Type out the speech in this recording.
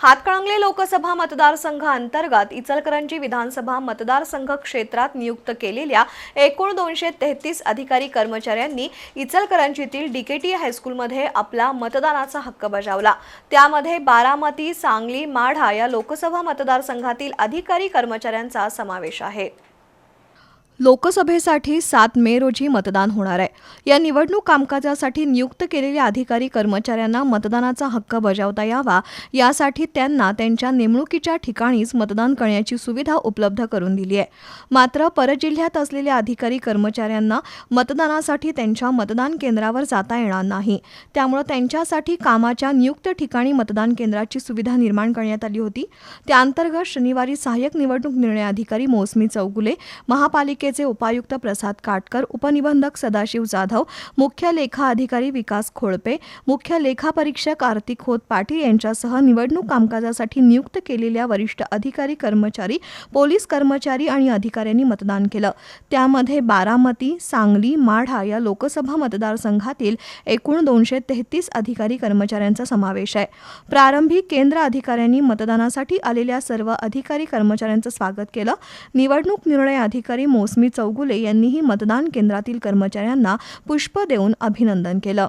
हातकणंगले लोकसभा मतदारसंघ अंतर्गत इचलकरंजी विधानसभा मतदारसंघ क्षेत्रात नियुक्त केलेल्या एकूण दोनशे तेहतीस अधिकारी कर्मचाऱ्यांनी इचलकरंजीतील डीकेटी हायस्कूलमध्ये आपला मतदानाचा हक्क बजावला. त्यामध्ये बारामती सांगली माढा या लोकसभा मतदारसंघातील अधिकारी कर्मचाऱ्यांचा समावेश आहे. लोकसभेसाठी सात मे रोजी मतदान होणार आहे. या निवडणूक कामकाजासाठी नियुक्त केलेल्या अधिकारी कर्मचाऱ्यांना मतदानाचा हक्क बजावता यावा. यासाठी त्यांना त्यांच्या नेमणुकीच्या ठिकाणीच मतदान करण्याची सुविधा उपलब्ध करून दिली आहे. मात्र परजिल्ह्यात असलेल्या अधिकारी कर्मचाऱ्यांना मतदानासाठी त्यांच्या मतदान केंद्रावर जाता येणार नाही. त्यामुळे त्यांच्यासाठी कामाच्या नियुक्त ठिकाणी मतदान केंद्राची सुविधा निर्माण करण्यात आली होती. त्याअंतर्गत शनिवारी सहाय्यक निवडणूक निर्णय अधिकारी मोसमी चौगुले महापालिके पालिकेचे उपायुक्त प्रसाद काटकर उपनिबंधक सदाशिव जाधव मुख्य लेखा अधिकारी विकास खोळपे मुख्य लेखा परीक्षक आर्थिक खोत पाटील यांच्यासह निवडणूक कामकाजासाठी नियुक्त केलेल्या वरिष्ठ अधिकारी कर्मचारी पोलीस कर्मचारी आणि अधिकाऱ्यांनी मतदान केलं. त्यामध्ये बारामती सांगली माढा या लोकसभा मतदारसंघातील एकूण दोनशे तेहतीस अधिकारी कर्मचाऱ्यांचा समावेश आहे. प्रारंभी केंद्र अधिकाऱ्यांनी मतदानासाठी आलेल्या सर्व अधिकारी कर्मचाऱ्यांचं स्वागत केलं. निवडणूक निर्णय अधिकारी मोस रश्मी चौगुले यांनीही मतदान केंद्रातील कर्मचाऱ्यांना पुष्प देऊन अभिनंदन केलं.